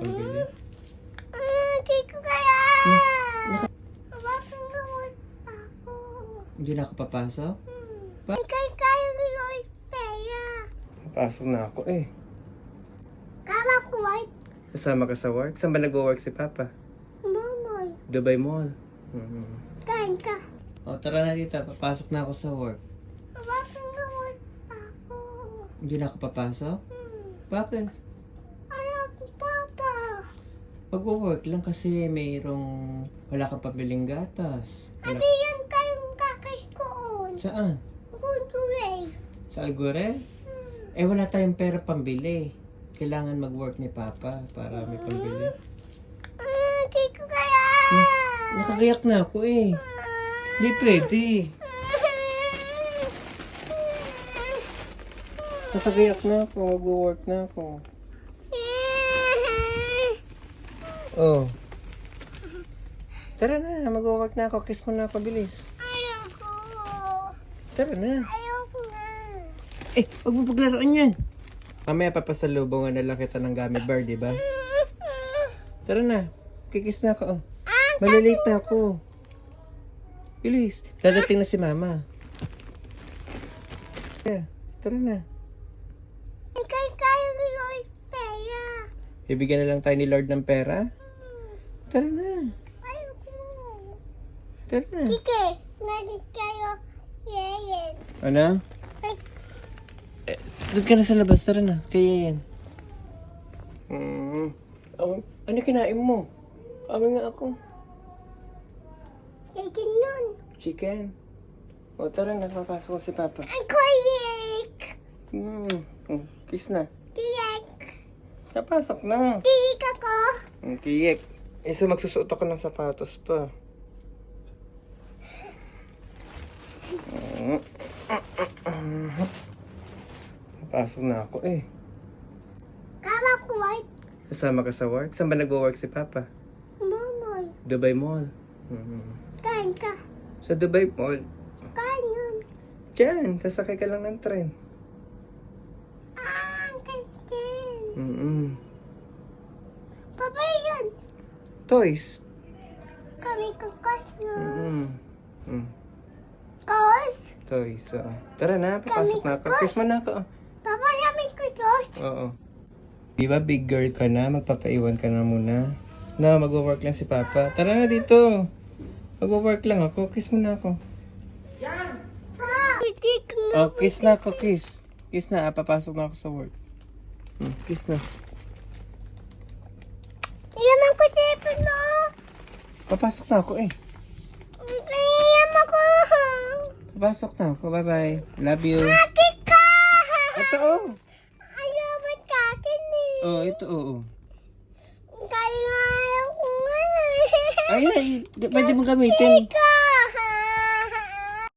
pambili. Ah, Hindi ko kaya. ako? Hindi na ako papasok? Pa- Ikay kayo ngayon, Peya. Papasok na ako eh. Kama ko, white. Kasama ka sa work? Saan ba nag-work si Papa? Momoy. Dubai Mall. Mhm. Kain ka. O tara na dito, papasok na ako sa work. Bakit gawin ako? Hindi na ako papasok? Hmm. Bakit? Ko. Mag-work lang kasi mayroong wala kang pabiling gatas. Wala. Sabihan kayong kakaskoon. Saan? Kuntuloy. Sa Algore? Hmm. Eh wala tayong pera pambili. Kailangan mag-work ni Papa para may pambili. Ah, Hindi ko kaya. Nakagayak na ako eh. Hindi pwede. Nakagayak na ako. Mag-work na ako. Oh. Tara na, mag-work na ako. Kiss mo na ako, bilis. Ayoko. Tara na. Ayoko na. Eh, huwag mo paglaruan yan. Mamaya papasalubungan na lang kita ng gummy bear, di ba? Tara na. Kikis na ako. Oh. Malilate na ako. Bilis. Dadating na si Mama. Yeah, tara na. Ikay kayo ngayon, Peya. Bibigyan na lang tayo ni Lord ng pera. Tara na. Ayoko. Tara na. Kike, nagit kayo. Yeyen. Ano? Eh, doon ka na sa labas. Tara na. Kaya yan. Mm. Oh, ano kinain mo? Kami nga ako. Yakin nun. Chicken. O tara na. Papasok na si Papa. Ang kuyik. Mm. Mm. Kiss na. Napasok na. Kiyik ako. Ang kiyek. Eh, so magsusuot ako ng sapatos pa. Pasok na ako eh. Kama ko, white. Kasama ka sa work? Saan ba nag-work si Papa? Momoy. Dubai Mall. Mhm. Kain ka. Sa Dubai Mall. Kain yun. Diyan, sasakay ka lang ng tren. Ah, kain. Mm-mm. Papa yun. Toys. Kami kakas na. Mm-mm. Mm. Kas. Toys. oo. Tara na, papasok na ako. Kiss mo na ako. Papa, kami ko Diyos. Oo. Di ba big girl ka na? Magpapaiwan ka na muna. No, mag-work lang si Papa. Tara na dito. Mag-work lang ako. Kiss mo na ako. Na. Oh, kiss na ako, kiss. Kiss na, ah, papasok na ako sa work. Hmm, kiss na. Iyan ko tipin mo. Papasok na ako eh. Iyan ako. Papasok na ako. Bye-bye. Love you. Bakit ka? Ito, oh. Ayaw ba kakin eh? Oh, ito, oo. Oh, Kaya nga ayaw ko nga. eh. Ay, ay, pwede mo gamitin. Ka.